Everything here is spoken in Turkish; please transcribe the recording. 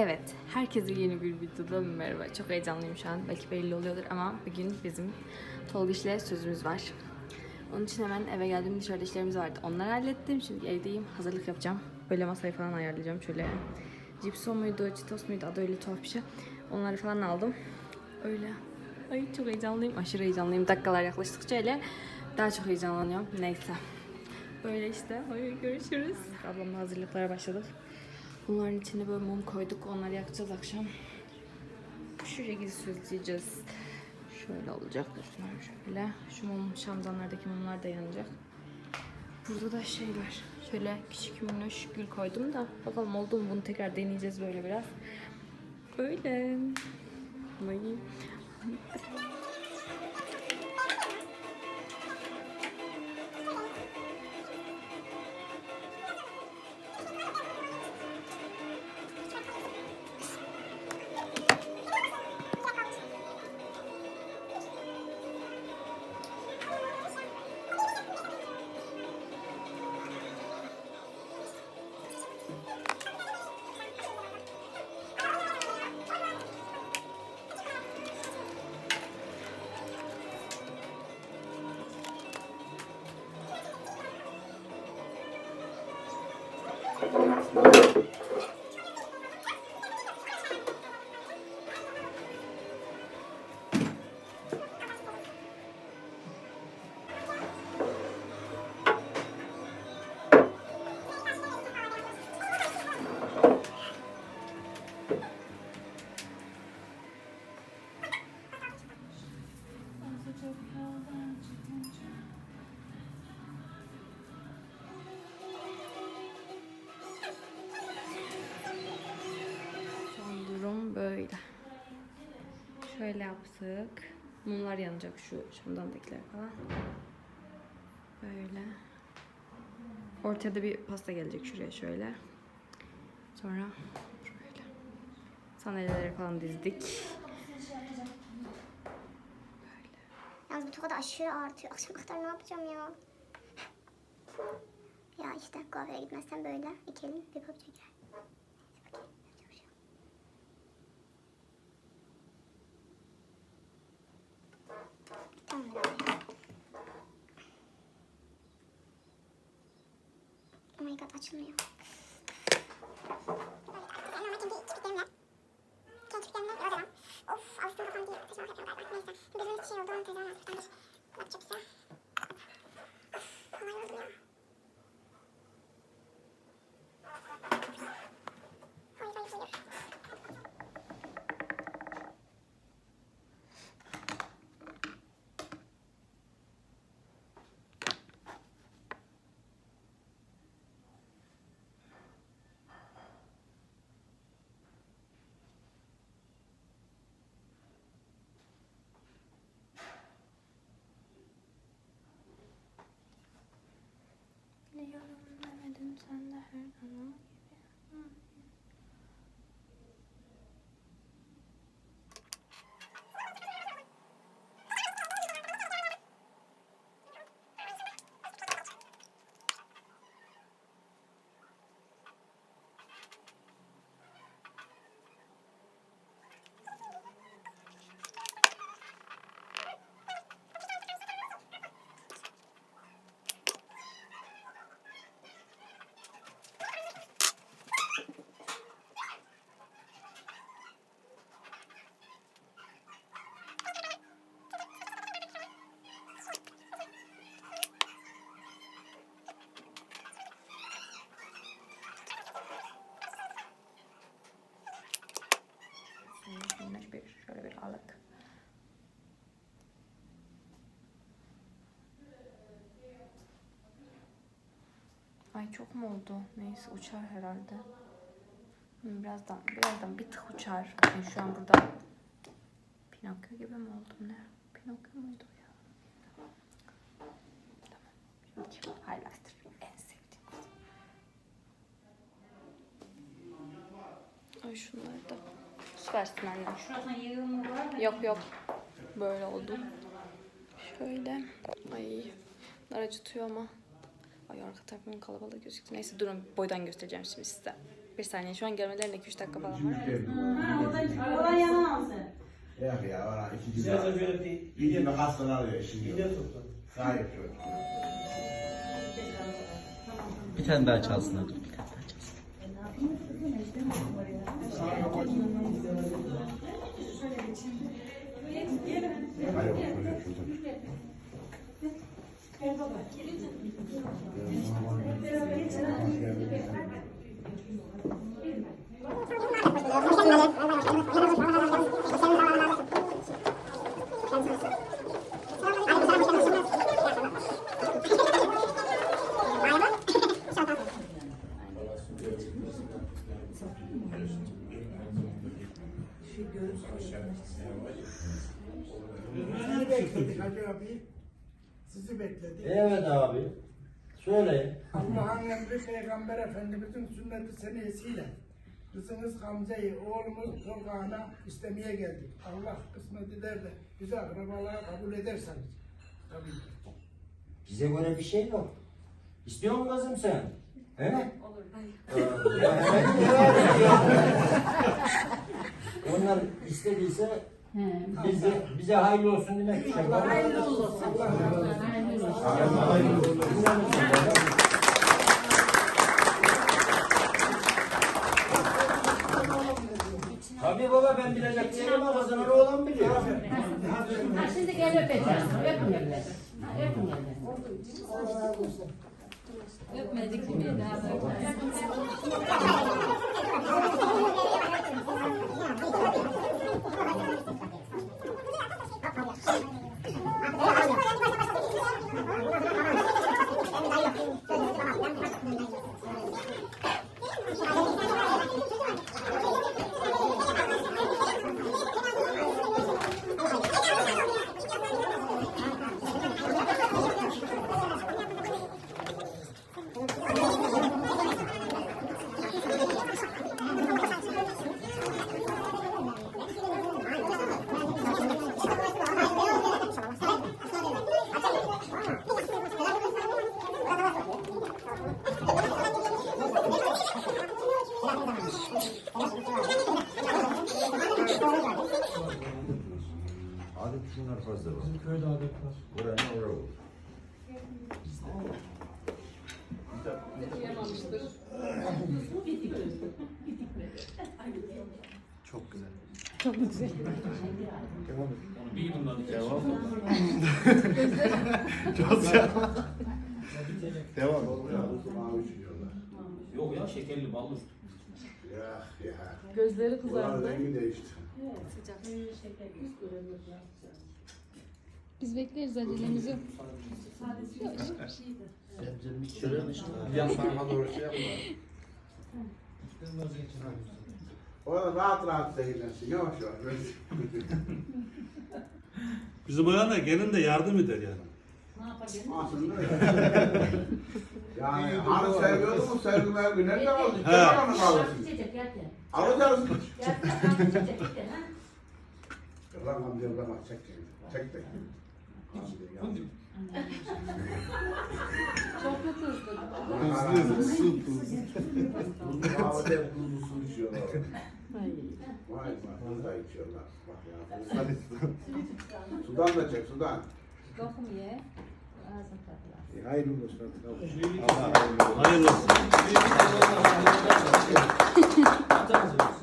Evet, herkese yeni bir videoda merhaba. Çok heyecanlıyım şu an. Belki belli oluyordur ama bugün bizim Tolga ile sözümüz var. Onun için hemen eve geldim. Dışarıda işlerimiz vardı. Onları hallettim. Şimdi evdeyim. Hazırlık yapacağım. Böyle masayı falan ayarlayacağım. Şöyle cipso muydu, çitos muydu? Adı öyle tuhaf bir şey. Onları falan aldım. Öyle. Ay çok heyecanlıyım. Aşırı heyecanlıyım. Dakikalar yaklaştıkça öyle daha çok heyecanlanıyorum. Neyse. Böyle işte. Hadi görüşürüz. Ablamla hazırlıklara başladık. Bunların içine böyle mum koyduk. Onları yakacağız akşam. Şu şekilde süsleyeceğiz. Şöyle olacak. Şunlar şöyle. Şu mum, şamdanlardaki mumlar da yanacak. Burada da şey var. Şöyle küçük minnoş gül koydum da. Bakalım oldu mu bunu tekrar deneyeceğiz böyle biraz. Böyle. Ay. Şöyle yaptık. Mumlar yanacak şu şamdandakiler falan. Böyle. Ortaya da bir pasta gelecek şuraya şöyle. Sonra şöyle. Sandalyeleri falan dizdik. Yalnız bu toka da aşırı artıyor. Akşama kadar ne yapacağım ya? Ya işte kahveye gitmezsen böyle iki elin bir pabuç çeker. Neyse bakayım, yapacak bir şey yok. Tamam herhalde. Oh god açılmıyor. Of alıştım kafam değil. Taşımak yapıyorum galiba. Şey oldu. Onu tezahür etmişten bir yapacak şey. Of kolay oldu ya. Hayır hayır hayır. Biliyorum demedim sen de her zaman gibi. Minnoş minnoş bir şöyle bir alık. Ay çok mu oldu? Neyse uçar herhalde. Birazdan, birazdan bir tık uçar. Ben şu an burada Pinokyo gibi mi oldum ne? Pinokyo muydu ya? Tamam. Highlighter en sevdiğim. Ay şunları da süpersin anne. Şurasına yığılma var? Yok yok. Böyle oldu. Şöyle. Ay. Bunlar acıtıyor ama. Ay arka tarafımın kalabalık gözüktü. Neyse durun boydan göstereceğim şimdi size. 41 saniye. Şu an gelmelerine 2-3 dakika falan var. Oradan yana alsın. Yok ya bana iki gibi. Biraz da böyle bir Bir gibi hastalanıyor şimdi. video tuttum. Sahip çocuk. Bir tane daha çalsın hadi. Bir tane daha çalsın. Hayır böyle çocuk. Sizi bekledik Hacı abi. Sizi bekledik. Evet abi. Söyle. Allah'ın emri Peygamber Efendimizin sünneti senesiyle kızınız Hamze'yi, oğlumuz Tolga'na istemeye geldik. Allah kısmet eder de bizi akrabalara kabul ederseniz. Tabii. Bize göre bir şey yok. İstiyor musun kızım sen? He? Olur dayı. Onlar istediyse bize, bize hayırlı olsun demek bir şey. Hayırlı olsun. Tabii baba ben bilecek değilim ama kazanan oğlan biliyor. Ha şimdi gel öpeceğim. Öpün. Ha, Öpün öpeceğim. Öpmedik mi? Daha böyle. Adet şunlar fazla var. Bizim köyde adet var. Buranın oraya olur. Çok güzel. Devam. Mavi içiyorlar. Yok ya şekerli ballı. Ya ya. Gözleri Bunlar rengi değişti. Biz bekleriz acelemiz yok. Yan tarafa doğru şey yapma. Orada rahat rahat zehirlensin. Yavaş yavaş. Böyle. Bizim o yana gelin de yardım eder yani. Aslında öyle. Yani hani seviyordu mu sevgi mevgi nerede kaldı? He. He. Onu kalırsın. Çiçek gel gel. Alacağız mı? Gel gel çiçek gel ha. Lan amca lan çek. Çek de. Ya. Çok kötü hızlı. Hızlı, su, tuz. Tuzlu kahvede tuzlu su içiyorlar. Vay vay, da içiyorlar. Bak ya. Sudan da çek, sudan. Lokum ye. Ağzın tatlı. Hayırlı olsun. Hayırlı olsun. Atar mısınız?